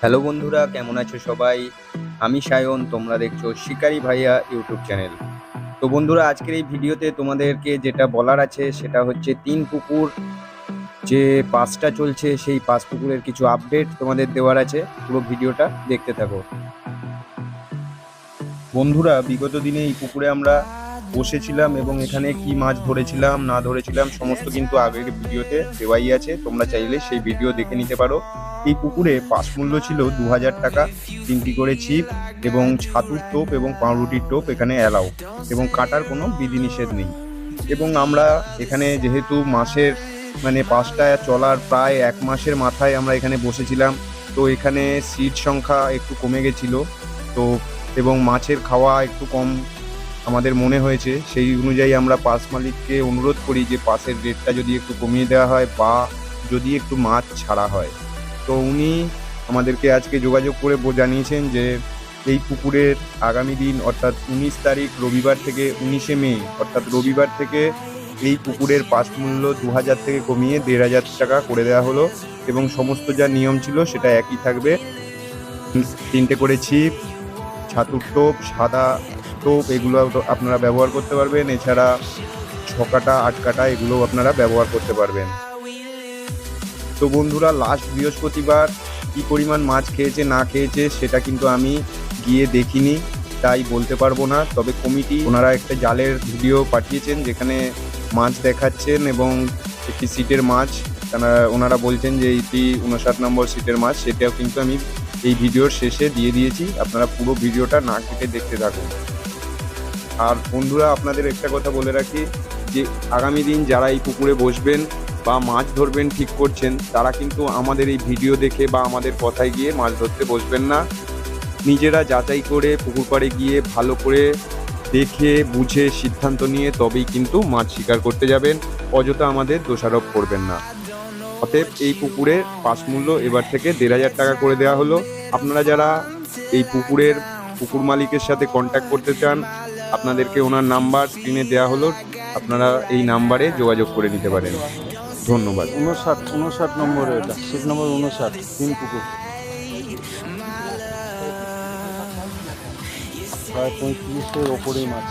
Hello বন্ধুরা, কেমন আছো সবাই? আমি সায়ন, তোমরা দেখছ শিকারি ভাইয়া ইউটিউব চ্যানেল। তো বন্ধুরা, আজকের এই ভিডিওতে তোমাদেরকে যেটা বলার আছে সেটা হচ্ছে তিন পুকুর, যে পাসটা চলছে সেই পাঁচ পুকুরের কিছু আপডেট তোমাদের দেওয়ার আছে। পুরো ভিডিওটা দেখতে থাকো। বন্ধুরা, বিগত দিনে এই পুকুরে আমরা বসেছিলাম এবং এখানে কি মাছ ধরেছিলাম, না ধরেছিলাম, সমস্ত কিন্তু আগের ভিডিওতে দেওয়াই আছে। তোমরা চাইলে সেই ভিডিও দেখে নিতে পারো। এই পুকুরে পাস মূল্য ছিল দু হাজার টাকা, তিনটি করে ছিপ এবং ছাতুর টোপ এবং পাউরুটির টোপ এখানে অ্যালাউ এবং কাটার কোনো বিধিনিষেধ নেই। এবং আমরা এখানে যেহেতু মাসের মানে পাঁচটা চলার প্রায় এক মাসের মাথায় আমরা এখানে বসেছিলাম, তো এখানে সিট সংখ্যা একটু কমে গেছিল। তো এবং মাছের খাওয়া একটু কম আমাদের মনে হয়েছে, সেই অনুযায়ী আমরা পাস মালিককে অনুরোধ করি যে পাসের রেটটা যদি একটু কমিয়ে দেওয়া হয় বা যদি একটু মাছ ছাড়া হয়। তো উনি আমাদেরকে আজকে যোগাযোগ করে জানিয়েছেন যে এই পুকুরের আগামী দিন, অর্থাৎ উনিশ তারিখ রবিবার থেকে উনিশে মে, অর্থাৎ রবিবার থেকে এই পুকুরের পাস মূল্য দু হাজার থেকে কমিয়ে দেড় হাজার টাকা করে দেওয়া হলো এবং সমস্ত যা নিয়ম ছিল সেটা একই থাকবে। তিনটে করে ছিপ, ছাতুর টোপ, সাদা টোপ এগুলো আপনারা ব্যবহার করতে পারবেন। এছাড়া ছকাটা, আটকাটা এগুলো আপনারা ব্যবহার করতে পারবেন। তো বন্ধুরা লাস্ট বৃহস্পতিবার কি পরিমাণ মাছ খেয়েছে, না খেয়েছে, সেটা কিন্তু আমি গিয়ে দেখিনি, তাই বলতে পারব না। তবে কমিটি ওনারা একটা জালের ভিডিও পাঠিয়েছেন, যেখানে মাছ দেখাচ্ছেন এবং একটি সিটের মাছ ওনারা বলছেন যে এইটি উনষাট নম্বর সিটের মাছ, সেটাও কিন্তু আমি এই ভিডিওর শেষে দিয়ে দিয়েছি। আপনারা পুরো ভিডিওটা না কেটে দেখতে থাকুন। আর বন্ধুরা, আপনাদের একটা কথা বলে রাখি যে, আগামী দিন যারা এই পুকুরে বসবেন বা মাছ ধরবেন ঠিক করছেন, তারা কিন্তু আমাদের এই ভিডিও দেখে বা আমাদের কথায় গিয়ে মাছ ধরতে বসবেন না। নিজেরা যাচাই করে পুকুর পাড়ে গিয়ে ভালো করে দেখে, বুঝে সিদ্ধান্ত নিয়ে তবেই কিন্তু মাছ শিকার করতে যাবেন। অযথা আমাদের দোষারোপ করবেন না। অতএব এই পুকুরের পাস মূল্য এবার থেকে দেড় হাজার টাকা করে দেওয়া হলো। আপনারা যারা এই পুকুরের পুকুর মালিকের সাথে কন্ট্যাক্ট করতে চান আপনাদেরকে ওনার নাম্বার স্ক্রিনে দেওয়া হলো। আপনারা এই নাম্বারে যোগাযোগ করে নিতে পারেন। ধন্যবাদ। উনষাট উনষাট নম্বর এটা। সিট নম্বর উনষাট, তিন পুকুর। পঁয়ত্রিশের ওপরেই মাছ।